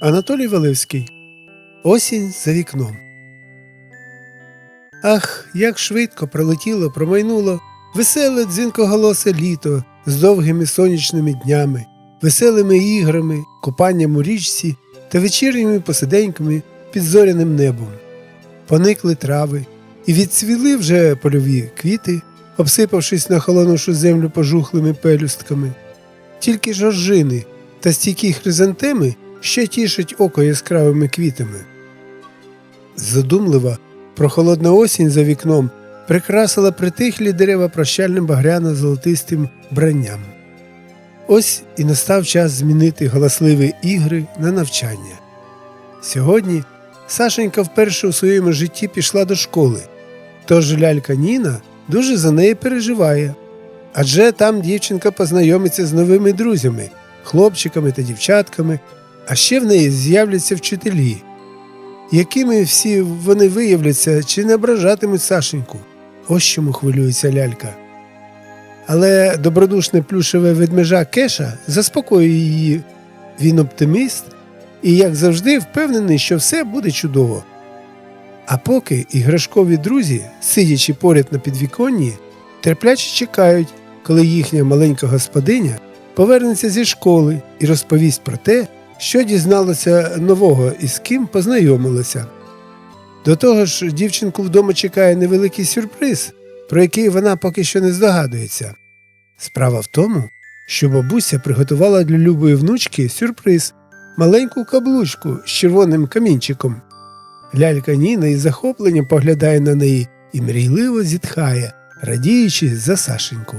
Анатолій Валевський. Осінь за вікном. Ах, як швидко пролетіло, промайнуло веселе дзвінкоголосе літо з довгими сонячними днями, веселими іграми, купанням у річці та вечірніми посиденьками під зоряним небом. Поникли трави, і відцвіли вже польові квіти, обсипавшись на холонушу землю пожухлими пелюстками. Тільки жоржини та стійкі хризантеми ще тішать око яскравими квітами. Задумлива, прохолодна осінь за вікном прикрасила притихлі дерева прощальним багряно-золотистим бранням. Ось і настав час змінити галасливі ігри на навчання. Сьогодні Сашенька вперше у своєму житті пішла до школи, тож лялька Ніна дуже за неї переживає. Адже там дівчинка познайомиться з новими друзями, хлопчиками та дівчатками, а ще в неї з'являться вчителі. Якими всі вони виявляться чи не ображатимуть Сашеньку? Ось чому хвилюється лялька. Але добродушне плюшеве ведмежа Кеша заспокоює її. Він оптиміст і, як завжди, впевнений, що все буде чудово. А поки іграшкові друзі, сидячи поряд на підвіконні, терпляче чекають, коли їхня маленька господиня повернеться зі школи і розповість про те, що дізналася нового і з ким познайомилася. До того ж, дівчинку вдома чекає невеликий сюрприз, про який вона поки що не здогадується. Справа в тому, що бабуся приготувала для любої внучки сюрприз маленьку каблучку з червоним камінчиком. Лялька Ніна із захопленням поглядає на неї і мрійливо зітхає, радіючи за Сашеньку.